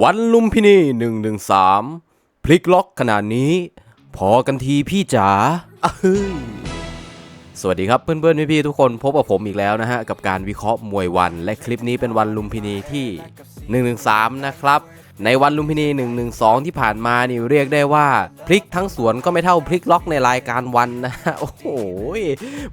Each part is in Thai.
วันลุมพินีหนึ่งหนึ่งสามพลิกล็อกขนาดนี้ พอกันทีพี่จ๋าสวัสดีครับเพื่อนๆพี่ๆทุกคนพบกับผมอีกแล้วนะฮะ กับการวิเคราะห์มวยวัน และคลิปนี้เป็นวันลุมพินีที่ 113 นะครับ ในวันลุมพินี 112 ที่ผ่านมานี่เรียกได้ว่า พลิกทั้งสวนก็ไม่เท่าพลิกล็อกในรายการวันนะ โอ้โห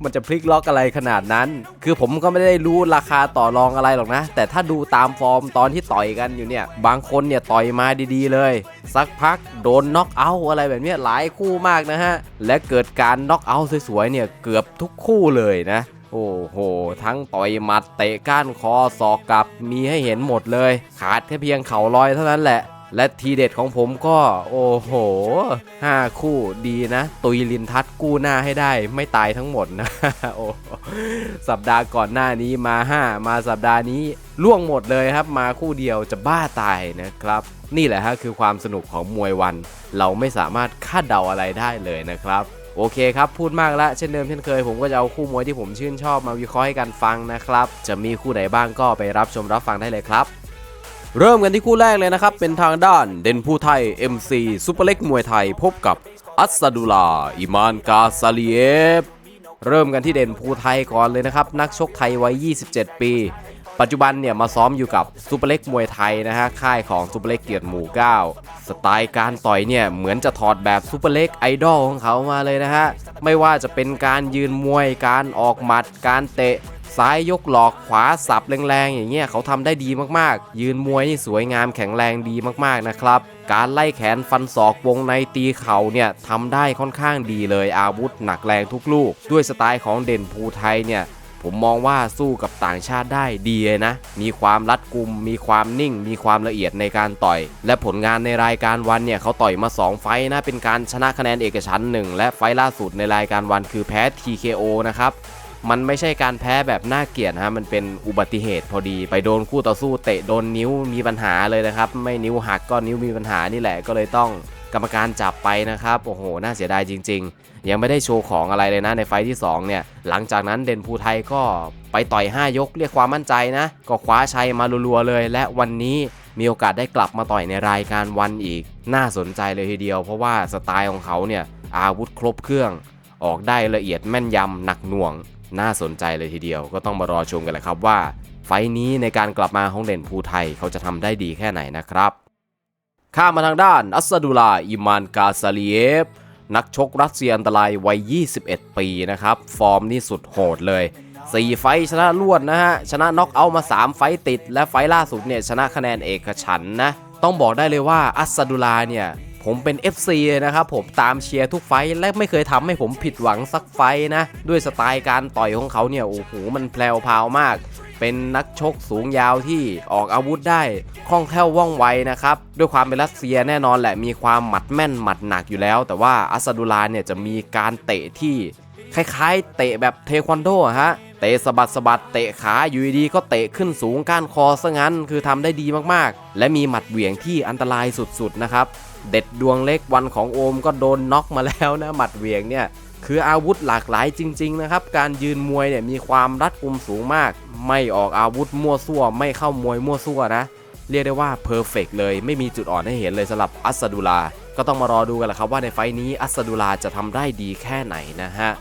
มันจะพลิกล็อกอะไรขนาดนั้น คือผมก็ไม่ได้รู้ราคาต่อรองอะไรหรอกนะ แต่ถ้าดูตามฟอร์มตอนที่ต่อยกันอยู่เนี่ย บางคนเนี่ยต่อยมาดีๆเลย สักพักโดนน็อกเอาท์อะไรแบบนี้หลายคู่มากนะฮะ และเกิดการน็อกเอาท์สวยๆเนี่ยเกือบทุกคู่เลยนะ โอ้โห ทั้งต่อยหมัดเตะก้านคอศอกกลับมีให้เห็นหมดเลย ขาดแค่เพียงเข่าลอยเท่านั้นแหละ และทีเด็ดของผมก็ โอ้โหห้าคู่ดีนะ ตุยลินทัศกู้หน้าให้ได้ ไม่ตายทั้งหมดนะ โอ้สัปดาห์ก่อนหน้านี้มา 5 มาสัปดาห์นี้ล่วงหมดเลยครับ มาคู่เดียวจะบ้าตายนะครับ นี่แหละฮะคือความสนุกของมวยวัน เราไม่สามารถคาดเดาอะไรได้เลยนะครับ โอเคครับ พูดมากแล้วเช่นเดิมเช่นเคย ผมก็จะเอาคู่มวยที่ผมชื่นชอบมาวิเคราะห์ให้กันฟังนะครับ จะมีคู่ไหนบ้างก็ไปรับชมรับฟังได้เลยครับ เริ่มกันที่คู่แรกเลยนะครับ เป็นทางด้านเด่นผู้ไทย MC ซุปเปอร์เล็กมวยไทยพบกับอัสดุลาอิมานกาซาลีเอฟเริ่มกันที่เด่นภูไทยก่อนเลยนะครับ นักชกไทยวัย 27 ปี ปัจจุบันเนี่ยมาซ้อมอยู่กับซูเปอร์เล็กมวยไทยนะฮะค่ายของซูเปอร์เล็กเกียรติหมู่ 9 สไตล์การต่อยเนี่ยเหมือนจะถอดแบบซูเปอร์เล็กไอดอลของเขามาเลยนะฮะไม่ว่าจะเป็นการยืนมวยการออกหมัด การเตะซ้ายยกหลอกขวาสับแรงๆ อย่างเงี้ยเขาทำได้ดีมากๆ ยืนมวยนี่สวยงามแข็งแรงดีมากๆนะครับ การไล่แขนฟันศอกวงในตีเข่าเนี่ยทำได้ค่อนข้างดีเลยอาวุธหนักแรงทุกลูก ด้วยสไตล์ของเด่นภูไทยเนี่ย ผมมองว่าสู้กับต่างชาติได้ดีเลยนะ มีความรัดกุม มีความนิ่ง มีความละเอียดในการต่อย และผลงานในรายการวันเนี่ยเขาต่อยมา 2 ไฟนะ เป็นการชนะคะแนนเอกฉันหนึ่งและไฟล่าสุดในรายการวันคือแพ้ TKO นะครับ มันไม่ใช่การแพ้แบบน่าเกลียดฮะ มันเป็นอุบัติเหตุพอดี ไปโดนคู่ต่อสู้เตะโดนนิ้วมีปัญหาเลยนะครับ ไม่นิ้วหักก็นิ้วมีปัญหานี่แหละ ก็เลยต้อง กรรมการจับไปนะครับ โอ้โห น่าเสียดายจริง ๆ ยังไม่ได้โชว์ของอะไรเลยนะในไฟที่ 2 เนี่ย หลังจากนั้นเด่นภูไทยก็ไปต่อย 5 ยกเรียกความมั่นใจนะ ก็คว้าชัยมารัวๆเลย และวันนี้มีโอกาสได้กลับมาต่อยในรายการวันอีก น่าสนใจเลยทีเดียว เพราะว่าสไตล์ของเขาเนี่ยอาวุธครบเครื่อง ออกได้ละเอียดแม่นยำหนักหน่วง น่าสนใจเลยทีเดียว ก็ต้องมารอชมกันแหละครับว่า ไฟนี้ในการกลับมาของเด่นภูไทยเขาจะทำได้ดีแค่ไหนนะครับ ข้ามาทางด้านอัสดุลาอิมานกาซาลีเอฟนักชกรัสเซียอันตรายวัย 21 ปีนะครับ ฟอร์มนี่สุดโหดเลย 4 ไฟชนะรวดนะฮะ ชนะน็อกเอามา 3 ไฟติด และไฟล่าสุดเนี่ย ชนะคะแนนเอกฉันนะ ต้องบอกได้เลยว่าอัสดุลาเนี่ย ผมเป็น FC เลยนะครับ ผมตามเชียร์ทุกไฟและไม่เคยทำให้ผมผิดหวังสักไฟนะ ด้วยสไตล์การต่อยของเขาเนี่ย โอ้โห มันแพลวพาวมาก เป็นนักชกสูงยาวที่ออกอาวุธได้คล่องแคล่วว่องไวนะครับด้วยความเป็นรัสเซียแน่นอนแหละมีความหมัดแม่นหมัดหนักอยู่แล้ว แต่ว่าอัสดุลาเนี่ยจะมีการเตะที่คล้ายๆ เตะแบบเทควันโดฮะเตะสะบัดสะบัดเตะขาอยู่ดีๆก็เตะขึ้นสูงก้านคอซะงั้นคือทำได้ดีมากๆ และมีหมัดเหวี่ยงที่อันตรายสุดๆนะครับ เด็ดดวงเล็กวันของโอมก็โดนน็อกมาแล้วนะหมัดเหวี่ยงเนี่ย คืออาวุธหลากหลายจริง ๆ นะครับ การยืนมวยเนี่ยมีความรัดกุมสูงมาก ไม่ออกอาวุธมั่วซั่ว ไม่เข้ามวยมั่วซั่วนะ เรียกได้ว่าเพอร์เฟกเลย ไม่มีจุดอ่อนให้เห็นเลยสำหรับอัสซาดุลา ก็ต้องมารอดูกันแหละครับว่าในไฟท์นี้อัสซาดุลาจะทำได้ดีแค่ไหนนะฮะ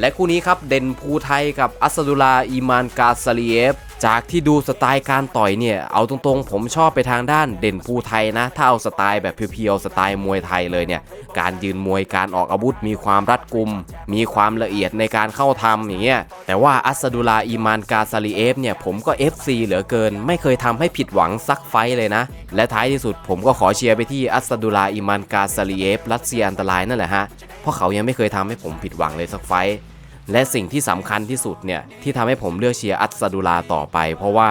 และคู่นี้ครับเด่นภูไทยกับอัสซาดุลาอีมานกาซาลีเอฟ จากที่ดูสไตล์การต่อยเนี่ย เอาตรงๆ ผมชอบไปทางด้านเด่นภูไทยนะ ถ้าเอาสไตล์แบบเพียวๆ สไตล์มวยไทยเลยเนี่ย การยืนมวยการออกอาวุธ มีความรัดกุม มีความละเอียดในการเข้าทำอย่างเงี้ย แต่ว่าอัสดุลาอีมานกาซาลีเอฟเนี่ย ผมก็ FC เหลือเกิน ไม่เคยทำให้ผิดหวังสักไฟเลยนะ และท้ายที่สุดผมก็ขอเชียร์ไปที่อัสดุลาอีมานกาซาลีเอฟรัสเซียอันตรายนั่นแหละฮะ เพราะเขายังไม่เคยทำให้ผมผิดหวังเลยสักไฟ และสิ่งที่สำคัญที่สุดเนี่ยที่ทำให้ผมเลือกเชียร์อัสดุลาต่อไป เพราะว่า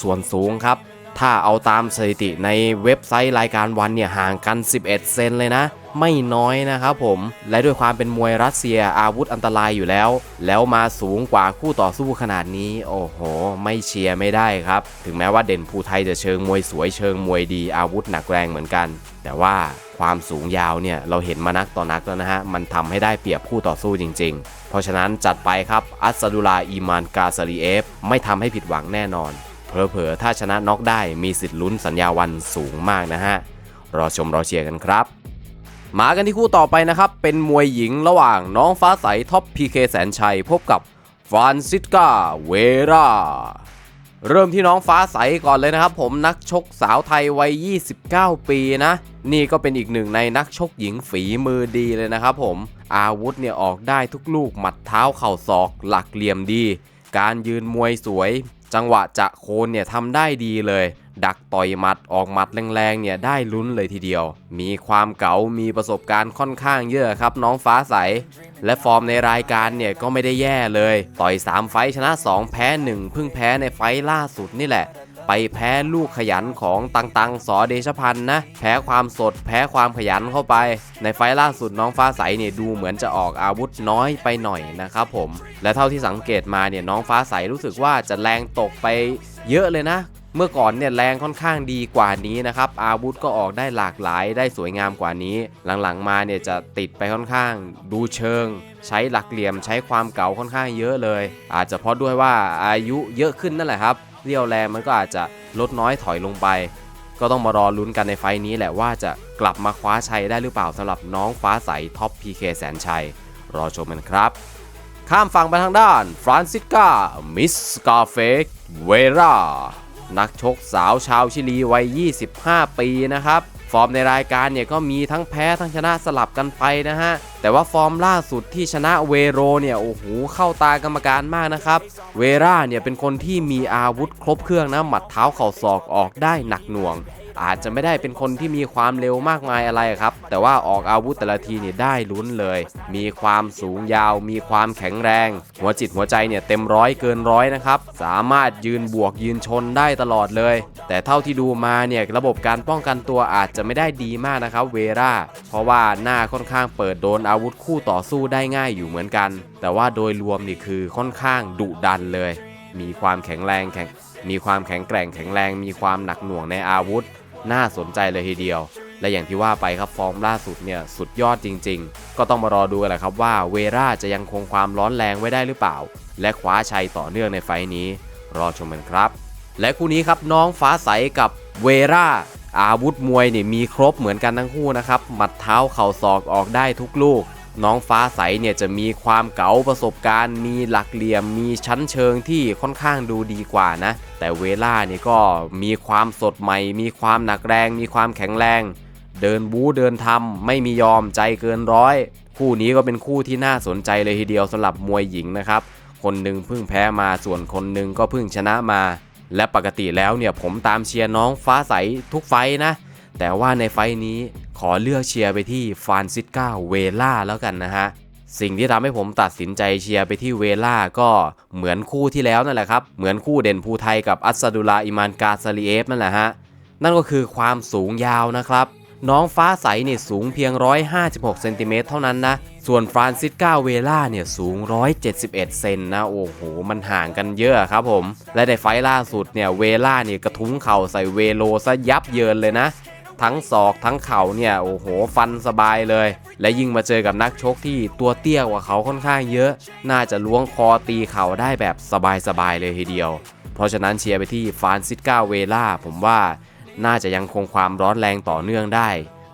ส่วนสูงครับ ถ้าเอาตามสถิติในเว็บไซต์รายการวันเนี่ยห่างกัน 11 เซนเลยนะ ไม่น้อยนะครับผม และด้วยความเป็นมวยรัสเซียอาวุธอันตรายอยู่แล้ว แล้วมาสูงกว่าคู่ต่อสู้ขนาดนี้ โอ้โห ไม่เชียร์ไม่ได้ครับ ถึงแม้ว่าเด่นภูไทยจะเชิงมวยสวยเชิงมวยดีอาวุธหนักแรงเหมือนกัน แต่ว่าความสูงยาวเนี่ยเราเห็นมานักต่อนักแล้วนะฮะ มันทำให้ได้เปรียบคู่ต่อสู้จริง ๆ เพราะฉะนั้นจัดไปครับอัสซาดุลาอีมานกาซาลีเอฟไม่ทำให้ผิดหวังแน่นอน เพอเพอๆถ้าชนะน็อกได้มีสิทธิ์ลุ้นสัญญาวันสูงมากนะฮะ รอชมรอเชียร์กันครับ มากันที่คู่ต่อไปนะครับ เป็นมวยหญิงระหว่างน้องฟ้าใสท็อปพีเคแสนชัย พบกับฟรานซิสกาเวราเริ่มที่น้องฟ้าใสก่อนเลยนะครับ ผมนักชกสาวไทยวัย 29 ปีนะ นี่ก็เป็นอีกหนึ่งในนักชกหญิงฝีมือดีเลยนะครับผมอาวุธเนี่ยออกได้ทุกลูกหมัดเท้าเข่าศอก หลักเหลี่ยมดี การยืนมวยสวย จังหวะจะโคนเนี่ยทำได้ดีเลย ดักต่อยหมัดออกหมัดแรงๆเนี่ยได้ลุ้นเลยทีเดียว มีความเก๋ามีประสบการณ์ค่อนข้างเยอะครับน้องฟ้าใส และฟอร์มในรายการเนี่ยก็ไม่ได้แย่เลย ต่อย 3 ไฟชนะ 2 แพ้ 1 เพิ่งแพ้ในไฟล่าสุดนี่แหละ ไปแพ้ลูกขยันของตังตังสอเดชพันธ์นะ แพ้ความสด แพ้ความขยันเข้าไป ในไฟล่าสุดน้องฟ้าใสเนี่ยดูเหมือนจะออกอาวุธน้อยไปหน่อยนะครับผม และเท่าที่สังเกตมาเนี่ยน้องฟ้าใสรู้สึกว่าจะแรงตกไปเยอะเลยนะเมื่อก่อนเนี่ยแรงค่อนข้างดีกว่านี้นะครับ อาวุธก็ออกได้หลากหลายได้สวยงามกว่านี้ หลังๆมาเนี่ยจะติดไปค่อนข้างดูเชิง ใช้หลักเหลี่ยมใช้ความเก่าค่อนข้างเยอะเลย อาจจะเพราะด้วยว่าอายุเยอะขึ้นนั่นแหละครับ เรี่ยวแรงมันก็อาจจะลดน้อยถอยลงไป ก็ต้องมารอลุ้นกันในไฟล์นี้แหละว่าจะกลับมาคว้าชัยได้หรือเปล่าสำหรับน้องฟ้าใสท็อปพีเคแสนชัย รอชมกันครับ ข้ามฝั่งไปทางด้านฟรานซิสกา มิสกาเฟกเวรานักชกสาวชาวชิลีวัย 25 ปีนะครับ ฟอร์มในรายการเนี่ยก็มีทั้งแพ้ทั้งชนะสลับกันไปนะฮะ แต่ว่าฟอร์มล่าสุดที่ชนะเวโรเนี่ยโอ้โหเข้าตากรรมการมากนะครับ เวราเนี่ยเป็นคนที่มีอาวุธครบเครื่องนะหมัดเท้าเข่าศอกออกได้หนักหน่วง อาจจะไม่ได้เป็นคนที่มีความเร็วมากมายอะไรครับ แต่ว่าออกอาวุธแต่ละทีเนี่ยได้ลุ้นเลย มีความสูงยาว มีความแข็งแรง หัวจิตหัวใจเนี่ยเต็มร้อยเกินร้อยนะครับ สามารถยืนบวกยืนชนได้ตลอดเลย แต่เท่าที่ดูมาเนี่ยระบบการป้องกันตัวอาจจะไม่ได้ดีมากนะครับเวราเพราะว่าหน้าค่อนข้างเปิดโดนอาวุธคู่ต่อสู้ได้ง่ายอยู่เหมือนกัน แต่ว่าโดยรวมนี่คือค่อนข้างดุดันเลย มีความแข็งแรงแข็งมีความแข็งแกร่งแข็งแรง มีความหนักหน่วงในอาวุธ น่าสนใจเลยทีเดียว และอย่างที่ว่าไปครับฟอร์มล่าสุดเนี่ยสุดยอดจริง ๆ ก็ต้องมารอดูกันแหละครับว่าเวราจะยังคงความร้อนแรงไว้ได้หรือเปล่า และคว้าชัยต่อเนื่องในไฟล์นี้ รอชมกันครับ และคู่นี้ครับน้องฟ้าใสกับเวราอาวุธมวยเนี่ยมีครบเหมือนกันทั้งคู่นะครับหมัดเท้าเข่าศอกออกได้ทุกลูก น้องฟ้าใสเนี่ยจะมีความเก๋าประสบการณ์ มีหลักเหลี่ยม มีชั้นเชิงที่ค่อนข้างดูดีกว่านะ แต่เวล่าเนี่ยก็มีความสดใหม่ มีความหนักแรง มีความแข็งแรง เดินบู๊เดินทำไม่มียอมใจเกินร้อย คู่นี้ก็เป็นคู่ที่น่าสนใจเลยทีเดียวสำหรับมวยหญิงนะครับ คนหนึ่งเพิ่งแพ้มาส่วนคนหนึ่งก็เพิ่งชนะมา และปกติแล้วเนี่ยผมตามเชียร์น้องฟ้าใสทุกไฟนะ แต่ว่าในไฟท์นี้ขอเลือกเชียร์ไปที่ฟานซิสกาเวล่าแล้วกันนะฮะ สิ่งที่ทำให้ผมตัดสินใจเชียร์ไปที่เวล่าก็เหมือนคู่ที่แล้วนั่นแหละครับ เหมือนคู่เด่นภูไทยกับอัสซาดุลาอิมานกาซาลีเอฟนั่นแหละฮะ นั่นก็คือความสูงยาวนะครับ น้องฟ้าใสเนี่ยสูงเพียง 156เซนติเมตรเท่านั้นนะส่วนฟรานซิสกาเวล่าเนี่ยสูง 171 เซนนะ โอ้โห มันห่างกันเยอะครับผม และในไฟล์ล่าสุดเนี่ย เวล่าเนี่ยกระทุ้งเข่าใส่เวโลซะยับเยินเลยนะ ทั้งศอกทั้งเข่าเนี่ยโอ้โหฟันสบายเลย และยิ่งมาเจอกับนักชกที่ตัวเตี้ยกว่าเขาค่อนข้างเยอะ น่าจะล้วงคอตีเข่าได้แบบสบายๆเลยทีเดียว เพราะฉะนั้นเชียร์ไปที่ฟานซิสกาเวล่าผมว่าน่าจะยังคงความร้อนแรงต่อเนื่องได้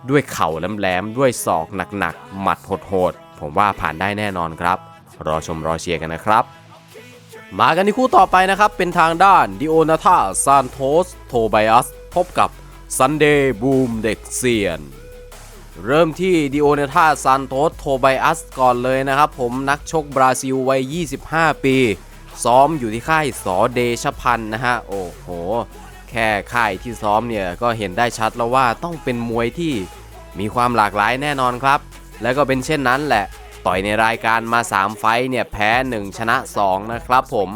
ด้วยเข่าแหลมๆด้วยศอกหนักๆหมัดโหดๆผมว่าผ่านได้แน่นอนครับ รอชมรอเชียร์กันนะครับมากันที่คู่ต่อไปนะครับ เป็นทางด้านดิโอนาธาซานโตสโทไบอัสพบกับ ซันเดย์บูมเด็กเซียน เริ่มที่ดิโอเนธาซานโตสโทไบอัสก่อนเลยนะครับ ผมนักชกบราซิลวัย 25 ปี ซ้อมอยู่ที่ค่ายสอเดชพันธ์นะฮะ โอ้โห แค่ค่ายที่ซ้อมเนี่ย ก็เห็นได้ชัดแล้วว่าต้องเป็นมวยที่มีความหลากหลายแน่นอนครับ และก็เป็นเช่นนั้นแหละ ต่อยในรายการมา 3 ไฟเนี่ยแพ้ 1 ชนะ 2 นะครับผม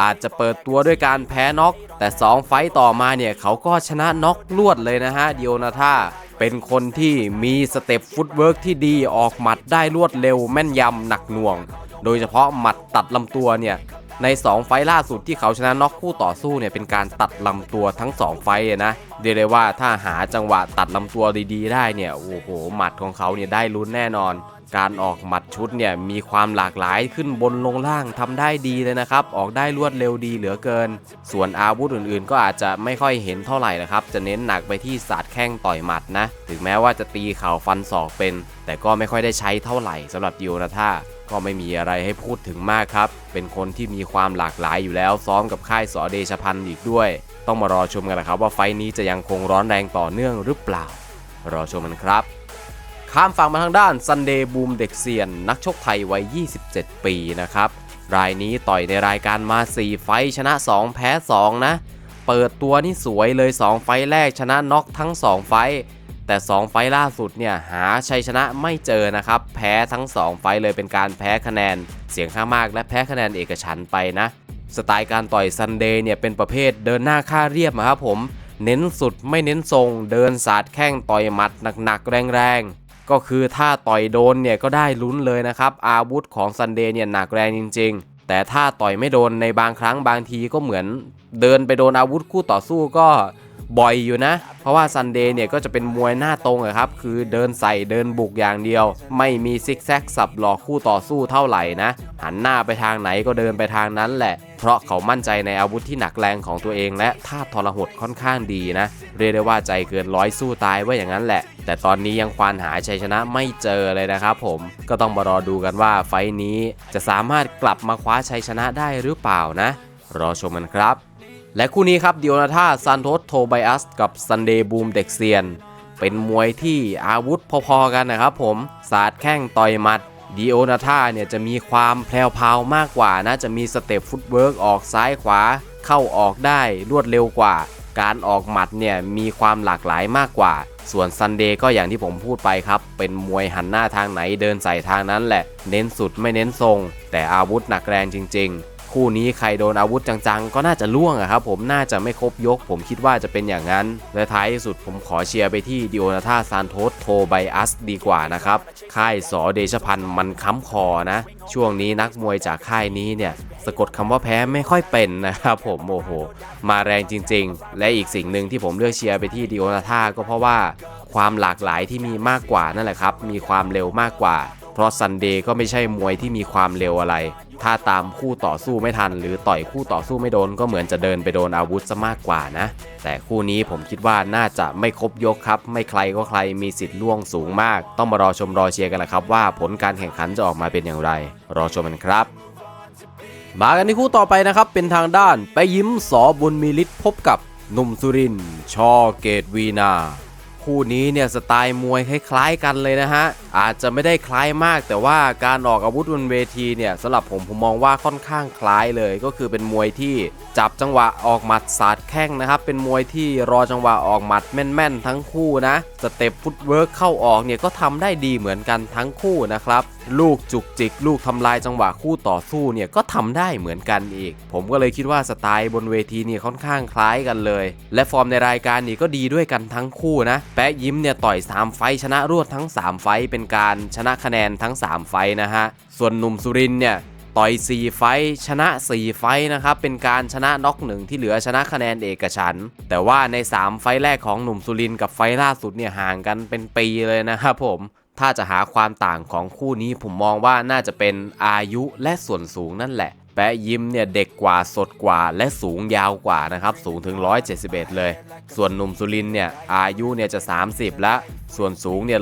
อาจจะเปิดตัวด้วยการแพ้น็อกแต่ 2 ไฟต่อมาเนี่ยเขาก็ชนะน็อกลวดเลยนะฮะดิโอนาธาเป็นคนที่มีสเต็ปฟุตเวิร์กที่ดีออกหมัดได้รวดเร็วแม่นยำหนักหน่วง โดยเฉพาะหมัดตัดลำตัวเนี่ยใน 2 ไฟล่าสุดที่เขาชนะน็อกคู่ต่อสู้เนี่ยเป็นการตัดลำตัวทั้ง 2 ไฟนะเรียกได้ว่าถ้าหาจังหวะตัดลำตัวดีๆ ได้เนี่ยโอ้โหหมัดของเขาเนี่ยได้ลุ้นแน่นอน การออกหมัดชุดเนี่ยมีความหลากหลายขึ้นบนลงล่างทำได้ดีเลยนะครับ ออกได้รวดเร็วดีเหลือเกิน ส่วนอาวุธอื่นๆ ก็อาจจะไม่ค่อยเห็นเท่าไหร่นะครับ จะเน้นหนักไปที่ศาสตร์แข้งต่อยหมัดนะ ถึงแม้ว่าจะตีเข่าฟันศอกเป็น แต่ก็ไม่ค่อยได้ใช้เท่าไหร่สำหรับดิโอนาธาก็ไม่มีอะไรให้พูดถึงมากครับ เป็นคนที่มีความหลากหลายอยู่แล้วซ้อมกับค่ายสอเดชพันธ์อีกด้วย ต้องมารอชมกันนะครับว่าไฟนี้จะยังคงร้อนแรงต่อเนื่องหรือเปล่า รอชมกันครับ ข้ามฝั่งมาทางด้านซันเดย์บูมเด็กเซียน นักชกไทยวัย 27 ปีนะครับ รายนี้ต่อยในรายการมา 4 ไฟชนะ 2 แพ้ 2 นะ เปิดตัวนี่สวยเลย 2 ไฟแรกชนะน็อกทั้ง 2 ไฟ แต่ 2 ไฟล่าสุดเนี่ยหาชัยชนะไม่เจอนะครับ แพ้ทั้ง 2 ไฟเลยเป็นการแพ้คะแนน เสียงข้างมากและแพ้คะแนนเอกฉันไปนะ สไตล์การต่อยซันเดย์เนี่ยเป็นประเภทเดินหน้าค่าเรียบอะครับผม เน้นสุดไม่เน้นทรง เดินสาดแข้งต่อยหมัดหนักๆแรงๆ ก็คือถ้าต่อยโดนเนี่ยก็ได้ลุ้นเลยนะครับ อาวุธของซันเดย์เนี่ยหนักแรงจริง ๆ แต่ถ้าต่อยไม่โดนในบางครั้งบางทีก็เหมือน เดินไปโดนอาวุธคู่ต่อสู้ก็ บ่อยอยู่นะ เพราะว่าซันเดย์เนี่ยก็จะเป็นมวยหน้าตรงอครับ คือเดินใส่เดินบุกอย่างเดียว ไม่มีซิกแซกสับหลอกคู่ต่อสู้เท่าไหร่นะ หันหน้าไปทางไหนก็เดินไปทางนั้นแหละ เพราะเขามั่นใจในอาวุธที่หนักแรงของตัวเอง และท่าทรหดค่อนข้างดีนะ เรียกได้ว่าใจเกินร้อยสู้ตายว่าอย่างนั้นแหละ แต่ตอนนี้ยังควานหาชัยชนะไม่เจอเลยนะครับผม ก็ต้องมารอดูกันว่าไฟนี้จะสามารถกลับมาคว้าชัยชนะได้หรือเปล่านะ รอชมกันครับ และคู่นี้ครับดิโอนาธาซันโตสโทไบอัสกับซันเดย์บูมเด็กเซียน เป็นมวยที่อาวุธพอๆกันนะครับผมสาดแข้งต่อยหมัดดิโอนาธาเนี่ยจะมีความแพรวพาวมากกว่านะจะมีสเต็ปฟุตเวิร์กออกซ้ายขวา เข้าออกได้รวดเร็วกว่า การออกหมัดเนี่ยมีความหลากหลายมากกว่า ส่วนซันเดย์ก็อย่างที่ผมพูดไปครับ เป็นมวยหันหน้าทางไหนเดินใส่ทางนั้นแหละ เน้นสุดไม่เน้นทรง แต่อาวุธหนักแรงจริง ๆ คู่นี้ใครโดนอาวุธจังๆ ก็น่าจะล่วงอะครับผมน่าจะไม่ครบยก ผมคิดว่าจะเป็นอย่างนั้น และท้ายที่สุดผมขอเชียร์ไปที่ดิโอนาธาซานโทสโทไบอัสดีกว่านะครับ ค่ายสอเดชพันธ์มันค้ำคอนะ ช่วงนี้นักมวยจากค่ายนี้เนี่ยสะกดคำว่าแพ้ไม่ค่อยเป็นนะครับผมโอ้โห มาแรงจริง ๆ และอีกสิ่งหนึ่งที่ผมเลือกเชียร์ไปที่ดิโอนาธาก็เพราะว่าความหลากหลายที่มีมากกว่านั่นแหละครับ มีความเร็วมากกว่า เพราะซันเดย์ก็ไม่ใช่มวยที่มีความเร็วอะไร ถ้าตามคู่ต่อสู้ไม่ทัน หรือต่อยคู่ต่อสู้ไม่โดนก็เหมือนจะเดินไปโดนอาวุธซะมากกว่านะ แต่คู่นี้ผมคิดว่าน่าจะไม่ครบยกครับ ไม่ใครก็ใครมีสิทธิ์ล่วงสูงมาก ต้องมารอชมรอเชียร์กันละครับ ว่าผลการแข่งขันจะออกมาเป็นอย่างไร รอชมกันครับมากันที่คู่ต่อไปนะครับ เป็นทางด้านไปยิ้มสอบุญมีฤทธิ์พบกับหนุ่มสุรินชอเกตวีนา คู่นี้เนี่ยสไตล์มวยคล้ายๆกันเลยนะฮะ อาจจะไม่ได้คล้ายมาก แต่ว่าการออกอาวุธบนเวทีเนี่ยสำหรับผมผมมองว่าค่อนข้างคล้ายเลย ก็คือเป็นมวยที่จับจังหวะออกหมัดสาดแข้งนะครับ เป็นมวยที่รอจังหวะออกหมัดแม่นๆ ทั้งคู่นะสเต็ปฟุตเวิร์กเข้าออกเนี่ยก็ทำได้ดีเหมือนกันทั้งคู่นะครับ ลูกจุกจิก ลูกทำลายจังหวะคู่ต่อสู้เนี่ยก็ทำได้เหมือนกันอีก ผมก็เลยคิดว่าสไตล์บนเวทีนี่ค่อนข้างคล้ายกันเลย และฟอร์มในรายการนี่ก็ดีด้วยกันทั้งคู่นะ แปะยิ้มเนี่ยต่อย 3 ไฟชนะรวดทั้ง 3 ไฟเป็นการชนะคะแนนทั้ง 3 ไฟนะฮะ ส่วนหนุ่มสุรินเนี่ยต่อย 4 ไฟชนะ 4 ไฟนะครับ เป็นการชนะน็อกหนึ่งที่เหลือชนะคะแนนเอกฉัน แต่ว่าใน 3 ไฟแรกของหนุ่มสุรินกับไฟล่าสุดเนี่ยห่างกันเป็นปีเลยนะครับผม ถ้าจะหาความต่างของคู่นี้ผมมองว่าน่าจะเป็นอายุและส่วนสูงนั่นแหละ แปะยิ้มเนี่ยเด็กกว่าสดกว่าและสูงยาวกว่านะครับสูงถึง 171 เลย ส่วนหนุ่มสุรินเนี่ยอายุเนี่ยจะ 30 แล้วส่วนสูงเนี่ย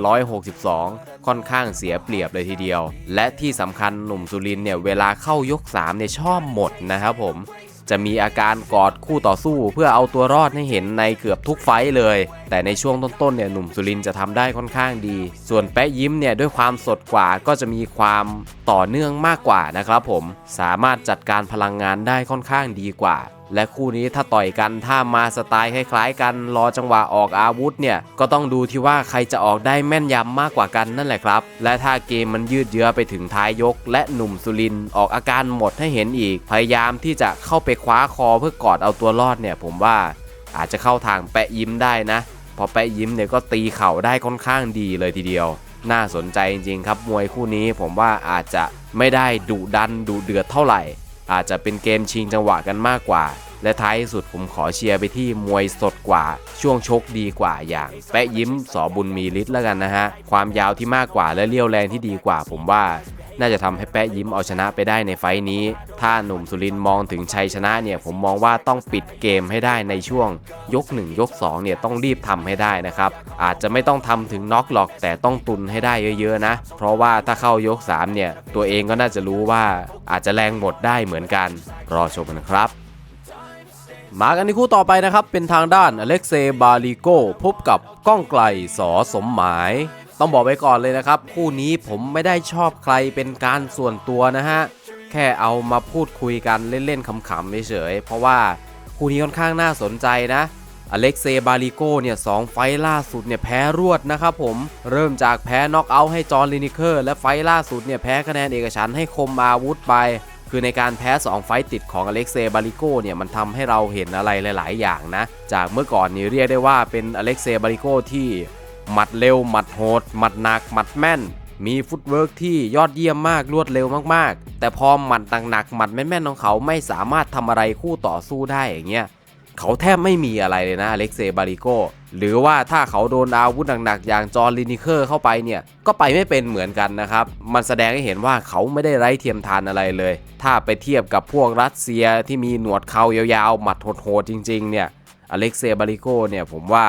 162 ค่อนข้างเสียเปรียบเลยทีเดียว และที่สำคัญหนุ่มสุรินเนี่ยเวลาเข้ายก3เนี่ยชอบหมดนะครับผม จะมีอาการกอดคู่ต่อสู้ เพื่อเอาตัวรอดให้เห็นในเกือบทุกไฟเลย แต่ในช่วงต้นๆเนี่ยหนุ่มสุรินจะทำได้ค่อนข้างดี ส่วนแปะยิ้มเนี่ยด้วยความสดกว่าก็จะมีความต่อเนื่องมากกว่านะครับผมสามารถจัดการพลังงานได้ค่อนข้างดีกว่า และคู่นี้ถ้าต่อยกันถ้ามาสไตล์คล้ายๆกันรอจังหวะออกอาวุธเนี่ยก็ต้องดูที่ว่าใครจะออกได้แม่นยำมากกว่ากันนั่นแหละครับ และถ้าเกมมันยืดเยื้อไปถึงท้ายยก และหนุ่มสุรินออกอาการหมดให้เห็นอีก พยายามที่จะเข้าไปคว้าคอเพื่อกอดเอาตัวรอดเนี่ยผมว่าอาจจะเข้าทางแปะยิ้มได้นะ พอแปะยิ้มเนี่ยก็ตีเข่าได้ค่อนข้างดีเลยทีเดียว น่าสนใจจริงๆครับมวยคู่นี้ผมว่าอาจจะไม่ได้ดุดันดุเดือดเท่าไหร่ อาจจะเป็นเกมชิงจังหวะกันมากกว่า และท้ายสุดผมขอเชียร์ไปที่มวยสดกว่า ช่วงชกดีกว่าอย่าง แปะยิ้มสอบุญมีฤทธิ์แล้วกันนะฮะ ความยาวที่มากกว่าและเลี้ยวแรงที่ดีกว่าผมว่า น่าจะทำให้แปะยิ้มเอาชนะไปได้ในไฟต์นี้ ถ้าหนุ่มสุรินมองถึงชัยชนะเนี่ยผมมองว่าต้องปิดเกมให้ได้ในช่วง ยก 1 ยก2เนี่ยต้องรีบทำให้ได้นะครับ อาจจะไม่ต้องทำถึงน็อกหรอกแต่ต้องตุนให้ได้เยอะๆนะ เพราะว่าถ้าเข้ายก 3 เนี่ย ตัวเองก็น่าจะรู้ว่าอาจจะแรงหมดได้เหมือนกัน รอชมกันนะครับมากันที่คู่ต่อไปนะครับ เป็นทางด้านอเล็กเซบาลิโกพบกับก้องไกลสอสมหมาย ต้องบอกไว้ก่อนเลยนะครับ คู่นี้ผมไม่ได้ชอบใครเป็นการส่วนตัวนะฮะ แค่เอามาพูดคุยกันเล่นๆขำๆเฉยๆเพราะว่าคู่นี้ค่อนข้างน่าสนใจนะอเล็กเซบาลิโกเนี่ยสองไฟล่าสุดเนี่ยแพ้รวดนะครับผม เริ่มจากแพ้น็อกเอาท์ให้จอร์นลินิเคอร์ และไฟล่าสุดเนี่ยแพ้คะแนนเอกฉันให้คมอาวุธไป คือในการแพ้ 2 ไฟติดของอเล็กเซบาลิโกเนี่ยมันทำให้เราเห็นอะไรหลาย ๆ อย่างนะ จากเมื่อก่อนนี่เรียกได้ว่าเป็นอเล็กเซบาลิโกที่ หมัดเร็ว หมัดโหด หมัดหนัก หมัดแม่น มีฟุตเวิร์กที่ยอดเยี่ยมมากรวดเร็วมากๆ แต่พอหมัดหนักๆหมัดแม่นๆของเขาไม่สามารถทำอะไรคู่ต่อสู้ได้อย่างเงี้ยเขาแทบไม่มีอะไรเลยนะอเล็กเซบาริโกหรือว่าถ้าเขาโดนอาวุธหนักๆ อย่างจอร์นลินิเคอร์เข้าไปเนี่ย ก็ไปไม่เป็นเหมือนกันนะครับ มันแสดงให้เห็นว่าเขาไม่ได้ไร้เทียมทานอะไรเลย ถ้าไปเทียบกับพวกรัสเซียที่มีหนวดเขายาวๆ หมัดโหดๆจริงๆเนี่ยอเล็กเซบาริโกเนี่ยผมว่า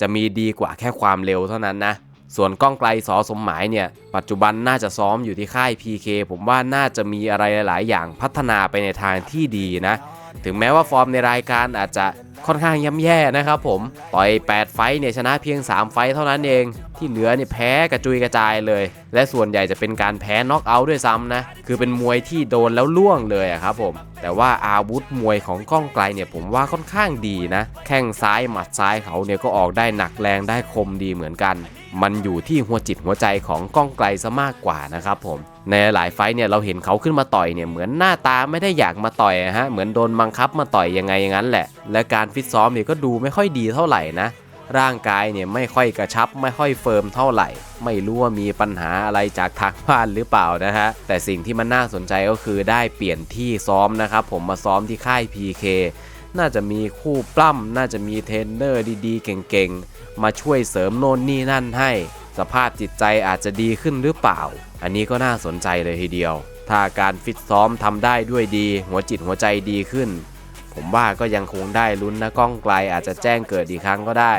จะมีดีกว่าแค่ความเร็วเท่านั้นนะ ส่วนก้องไกลสอสมหมายเนี่ย ปัจจุบันน่าจะซ้อมอยู่ที่ค่าย PK ผมว่าน่าจะมีอะไรหลาย ๆ อย่างพัฒนาไปในทางที่ดีนะ ถึงแม้ว่าฟอร์มในรายการอาจจะค่อนข้างย่ำแย่นะครับผม ต่อย 8 ไฟเนี่ยชนะเพียง 3 ไฟเท่านั้นเอง ที่เหลือเนี่ยแพ้กระจุยกระจายเลยและส่วนใหญ่จะเป็นการแพ้น็อกเอาท์ด้วยซ้ำนะ คือเป็นมวยที่โดนแล้วล่วงเลยอะครับผม แต่ว่าอาวุธมวยของก้องไกลเนี่ยผมว่าค่อนข้างดีนะ แข้งซ้ายหมัดซ้ายเขาเนี่ยก็ออกได้หนักแรงได้คมดีเหมือนกัน มันอยู่ที่หัวจิตหัวใจของก้องไกลซะมากกว่านะครับผมในหลายไฟเนี่ยเราเห็นเขาขึ้นมาต่อยเนี่ยเหมือนหน้าตาไม่ได้อยากมาต่อยฮะเหมือนโดนบังคับมาต่อยยังไงอย่างนั้นแหละ และการฟิตซ้อมเนี่ยก็ดูไม่ค่อยดีเท่าไหร่นะ ร่างกายเนี่ยไม่ค่อยกระชับไม่ค่อยเฟิร์มเท่าไหร่ ไม่รู้ว่ามีปัญหาอะไรจากทางบ้านหรือเปล่านะฮะ แต่สิ่งที่มันน่าสนใจก็คือได้เปลี่ยนที่ซ้อมนะครับ ผมมาซ้อมที่ค่าย PK น่าจะมีคู่ปล้ำน่าจะมีเทรนเนอร์ดีๆ เก่งๆ มาช่วยเสริมโน่นนี่นั่นให้ สภาพจิตใจอาจจะดีขึ้นหรือเปล่า อันนี้ก็น่าสนใจเลยทีเดียว ถ้าการฟิตซ้อมทำได้ด้วยดี หัวจิตหัวใจดีขึ้น ผมว่าก็ยังคงได้ลุ้นนะก้องไกลอาจจะแจ้งเกิดอีกครั้งก็ได้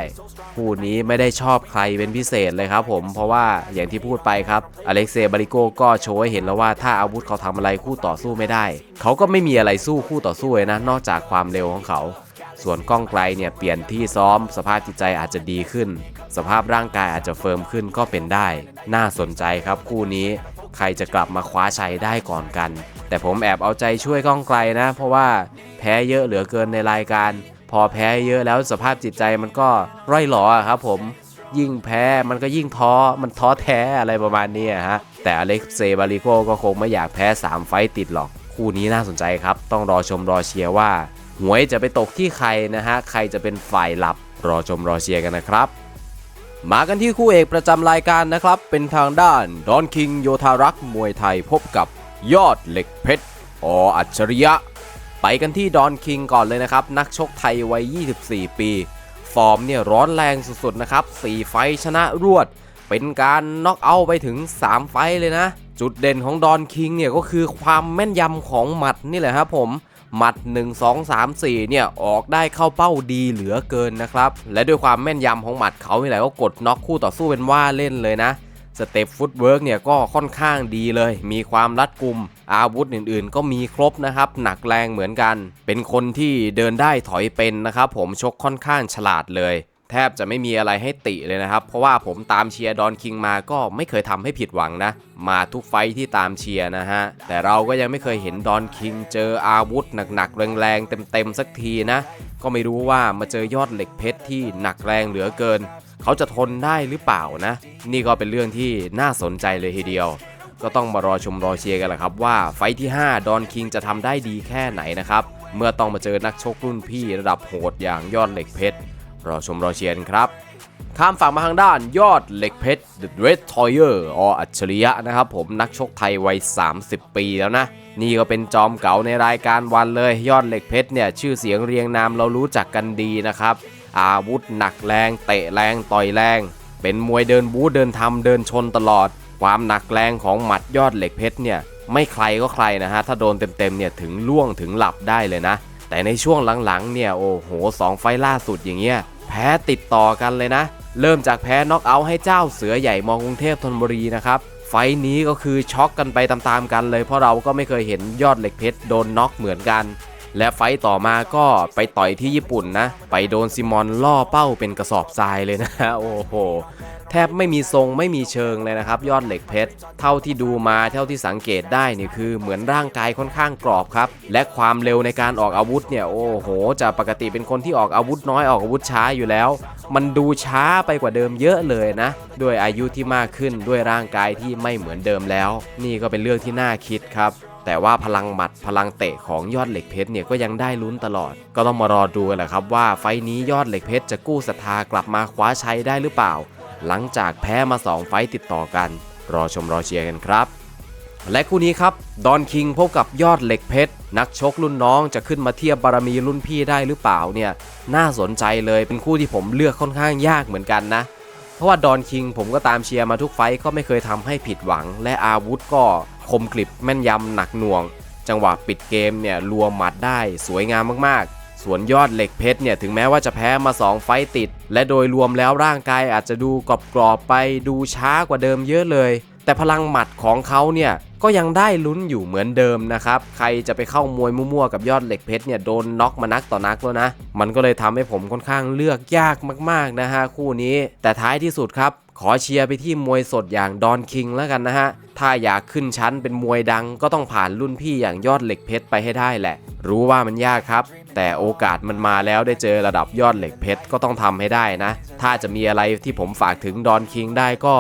คู่นี้ไม่ได้ชอบใครเป็นพิเศษเลยครับผมเพราะว่าอย่างที่พูดไปครับอเล็กเซย์บาริโกก็โชว์ให้เห็นแล้วว่าถ้าอาวุธเขาทำอะไรคู่ต่อสู้ไม่ได้ เขาก็ไม่มีอะไรสู้คู่ต่อสู้เลยนะ นอกจากความเร็วของเขาส่วนก้องไกลเนี่ยเปลี่ยนที่ซ้อม สภาพจิตใจอาจจะดีขึ้น สภาพร่างกายอาจจะเฟิร์มขึ้นก็เป็นได้ น่าสนใจครับคู่นี้ ใครจะกลับมาคว้าชัยได้ก่อนกัน แต่ผมแอบเอาใจช่วยก้องไกลนะ เพราะว่าแพ้เยอะเหลือเกินในรายการ พอแพ้เยอะแล้วสภาพจิตใจมันก็ร่อยหลออครับผมยิ่งแพ้มันก็ยิ่งท้อ มันท้อแท้อะไรประมาณนี้ฮะ แต่อเล็กเซบาริโกก็คงไม่อยากแพ้ 3 ไฟต์ติดหรอก คู่นี้น่าสนใจครับ ต้องรอชมรอเชียร์ว่า หวยจะไปตกที่ใครนะฮะ ใครจะเป็นฝ่ายหลับ รอชมรอเชียร์กันนะครับ มากันที่คู่เอกประจำรายการนะครับ เป็นทางด้านดอนคิงโยธารักษ์มวยไทยพบกับยอดเหล็กเพชรออัจฉริยะ ไปกันที่ดอนคิงก่อนเลยนะครับ นักชกไทยวัย 24 ปี ฟอร์มเนี่ยร้อนแรงสุดๆนะครับ 4 ไฟชนะรวด เป็นการน็อกเอาไปถึง 3 ไฟเลยนะ จุดเด่นของดอนคิงเนี่ยก็คือความแม่นยำของหมัดนี่แหละครับผม หมัด 1 2 3 4 เนี่ย ออกได้เข้าเป้าดีเหลือเกินนะครับ และด้วยความแม่นยำของหมัดเขานี่แหละก็กดน็อกคู่ต่อสู้เป็นว่าเล่นเลยนะสเต็ปฟุตเวิร์กเนี่ยก็ค่อนข้างดีเลย มีความรัดกุม อาวุธอื่นๆ ก็มีครบนะครับ หนักแรงเหมือนกัน เป็นคนที่เดินได้ถอยเป็นนะครับผมชกค่อนข้างฉลาดเลย แทบจะไม่มีอะไรให้ติเลยนะครับ เพราะว่าผมตามเชียร์ดอนคิงมาก็ไม่เคยทำให้ผิดหวังนะ มาทุกไฟที่ตามเชียร์นะฮะ แต่เราก็ยังไม่เคยเห็นดอนคิงเจออาวุธหนักๆ แรงๆ เต็มๆ สักทีนะ ก็ไม่รู้ว่ามาเจอยอดเหล็กเพชรที่หนักแรงเหลือเกิน เขาจะทนได้หรือเปล่านะ นี่ก็เป็นเรื่องที่น่าสนใจเลยทีเดียว ก็ต้องมารอชมรอเชียร์กันแหละครับว่าไฟที่5ดอนคิงจะทำได้ดีแค่ไหนนะครับเมื่อต้องมาเจอนักชกรุ่นพี่ระดับโหดอย่างยอดเหล็กเพชร รอชมรอเชียร์กันครับ ข้ามฝั่งมาทางด้านยอดเหล็กเพชร The Red Toyer ออัจฉริยะนะครับผมนักชกไทยวัย 30 ปีแล้วนะ นี่ก็เป็นจอมเก่าในรายการวันเลย ยอดเหล็กเพชรเนี่ยชื่อเสียงเรียงนามเรารู้จักกันดีนะครับ อาวุธหนักแรงเตะแรงต่อยแรง เป็นมวยเดินบู๊เดินทำเดินชนตลอด ความหนักแรงของหมัดยอดเหล็กเพชรเนี่ยไม่ใครก็ใครนะฮะถ้าโดนเต็มๆเนี่ยถึงล่วงถึงหลับได้เลยนะ แต่ในช่วงหลังๆเนี่ยโอ้โหสองไฟล่าสุดอย่างเงี้ยแพ้ติดต่อกันเลยนะ เริ่มจากแพ้น็อกเอาท์ให้เจ้าเสือใหญ่มองกรุงเทพธนบุรีนะครับไฟนี้ก็คือช็อกกันไปตามๆกันเลย เพราะเราก็ไม่เคยเห็นยอดเหล็กเพชรโดนน็อกเหมือนกัน และไฟต์ต่อมาก็ไปต่อยที่ญี่ปุ่นนะ ไปโดนซิมอนล่อเป้าเป็นกระสอบทรายเลยนะ โอ้โห แทบไม่มีทรงไม่มีเชิงเลยนะครับยอดเหล็กเพชร เท่าที่ดูมาเท่าที่สังเกตได้นี่คือเหมือนร่างกายค่อนข้างกรอบครับ และความเร็วในการออกอาวุธเนี่ยโอ้โหจะปกติเป็นคนที่ออกอาวุธน้อยออกอาวุธช้าอยู่แล้ว มันดูช้าไปกว่าเดิมเยอะเลยนะ ด้วยอายุที่มากขึ้นด้วยร่างกายที่ไม่เหมือนเดิมแล้ว นี่ก็เป็นเรื่องที่น่าคิดครับแต่ว่าพลังหมัดพลังเตะของยอดเหล็กเพชรเนี่ยก็ยังได้ลุ้นตลอด ก็ต้องมารอดูกันแหละครับว่าไฟนี้ยอดเหล็กเพชรจะกู้ศรัทธากลับมาคว้าชัยได้หรือเปล่า หลังจากแพ้มา 2 ไฟติดต่อกัน รอชมรอเชียร์กันครับ และคู่นี้ครับ ดอนคิงพบกับยอดเหล็กเพชร นักชกรุ่นน้องจะขึ้นมาเทียบบารมีรุ่นพี่ได้หรือเปล่าเนี่ยน่าสนใจเลยเป็นคู่ที่ผมเลือกค่อนข้างยากเหมือนกันนะ เพราะว่าดอนคิงผมก็ตามเชียร์มาทุกไฟก็ไม่เคยทำให้ผิดหวัง และอาวุธก็คมกริบแม่นยำหนักหน่วง จังหวะปิดเกมเนี่ยรวมหมัดได้สวยงามมากๆ ส่วนยอดเหล็กเพชรเนี่ยถึงแม้ว่าจะแพ้มา 2 ไฟติด และโดยรวมแล้วร่างกายอาจจะดูกรอบๆไปดูช้ากว่าเดิมเยอะเลย แต่พลังหมัดของเขาเนี่ยก็ยังได้ลุ้นอยู่เหมือนเดิมนะครับ ใครจะไปเข้ามวยมั่วๆกับยอดเหล็กเพชรเนี่ยโดนน็อกมานักต่อนักแล้วนะ มันก็เลยทำให้ผมค่อนข้างเลือกยากมากๆนะฮะคู่นี้ แต่ท้ายที่สุดครับ ขอเชียร์ไปที่มวยสดอย่างดอนคิงแล้วกันนะฮะ ถ้าอยากขึ้นชั้นเป็นมวยดังก็ต้องผ่านรุ่นพี่อย่างยอดเหล็กเพชรไปให้ได้แหละ รู้ว่ามันยากครับ แต่โอกาสมันมาแล้วได้เจอระดับยอดเหล็กเพชรก็ต้องทำให้ได้นะ ถ้าจะมีอะไรที่ผมฝากถึงดอนคิงได้ก็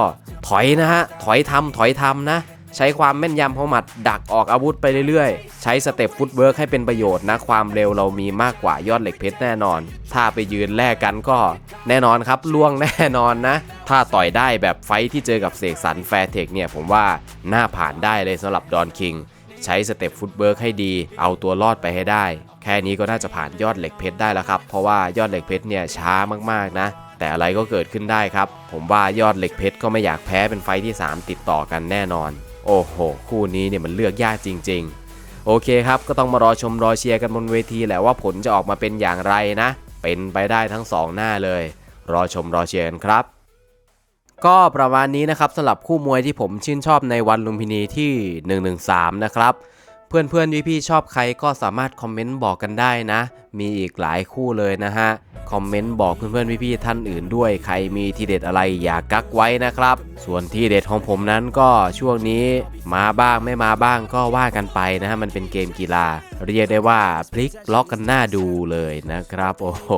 ถอยนะฮะ ถอยทำถอยทำนะ ใช้ความแม่นยำของหมัด ดักออกอาวุธไปเรื่อยๆ ใช้สเต็ปฟุตเวิร์กให้เป็นประโยชน์นะ ความเร็วเรามีมากกว่ายอดเหล็กเพชรแน่นอน ถ้าไปยืนแลกกันก็แน่นอนครับล่วงแน่นอนนะ ถ้าต่อยได้แบบไฟที่เจอกับเสกสรรแฟร์เทคเนี่ยผมว่าน่าผ่านได้เลยสำหรับดอนคิงใช้สเต็ปฟุตเวิร์กให้ดี เอาตัวรอดไปให้ได้ แค่นี้ก็น่าจะผ่านยอดเหล็กเพชรได้แล้วครับ เพราะว่ายอดเหล็กเพชรเนี่ยช้ามากๆนะ แต่อะไรก็เกิดขึ้นได้ครับ ผมว่ายอดเหล็กเพชรก็ไม่อยากแพ้เป็นไฟท์ที่ 3 ติดต่อกันแน่นอน โอ้โห คู่นี้เนี่ยมันเลือกยากจริง ๆ โอเคครับ ก็ต้องมารอชมรอเชียร์กันบนเวทีแหละว่าผลจะออกมาเป็นอย่างไรนะ เป็นไปได้ทั้งสองหน้าเลย รอชมรอเชียร์กันครับ ก็ประมาณนี้นะครับสำหรับคู่มวยที่ผมชื่นชอบในวันลุมพินีที่ 113 นะครับ เพื่อนเพื่อนพี่ๆชอบใครก็สามารถคอมเมนต์บอกกันได้นะ มีอีกหลายคู่เลยนะฮะ คอมเมนต์บอกเพื่อนๆพี่ๆท่านอื่นด้วย ใครมีทีเด็ดอะไรอย่ากักไว้นะครับ ส่วนทีเด็ดของผมนั้นก็ช่วงนี้มาบ้างไม่มาบ้างก็ว่ากันไปนะฮะ มันเป็นเกมกีฬา เรียกได้ว่าพลิกล็อกกันหน้าดูเลยนะครับ โอ้โห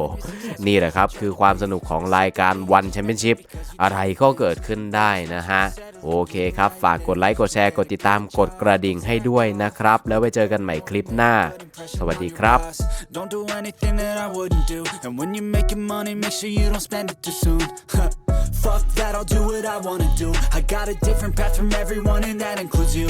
นี่แหละครับคือความสนุกของรายการวันแชมเปี้ยนชิพอะไรก็เกิดขึ้นได้นะฮะ โอเคครับ ฝากกดไลค์ กดแชร์ กดติดตาม กดกระดิ่งให้ด้วยนะครับ แล้วไว้เจอกันใหม่คลิปหน้า สวัสดีครับ Don't do anything that I wouldn't do. And when you're making money, make sure you don't spend it too soon. Fuck that, I'll do what I wanna do. I got a different path from everyone, and that includes you.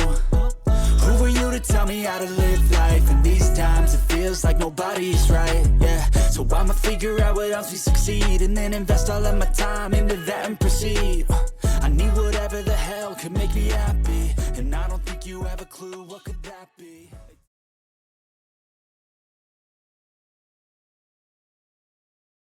Who are you to tell me how to live life? In these times, it feels like nobody's right. Yeah, so I'ma figure out what else we succeed, and then invest all of my time into that and proceed. I need whatever the hell could make me happy. And I don't think you have a clue what could that be.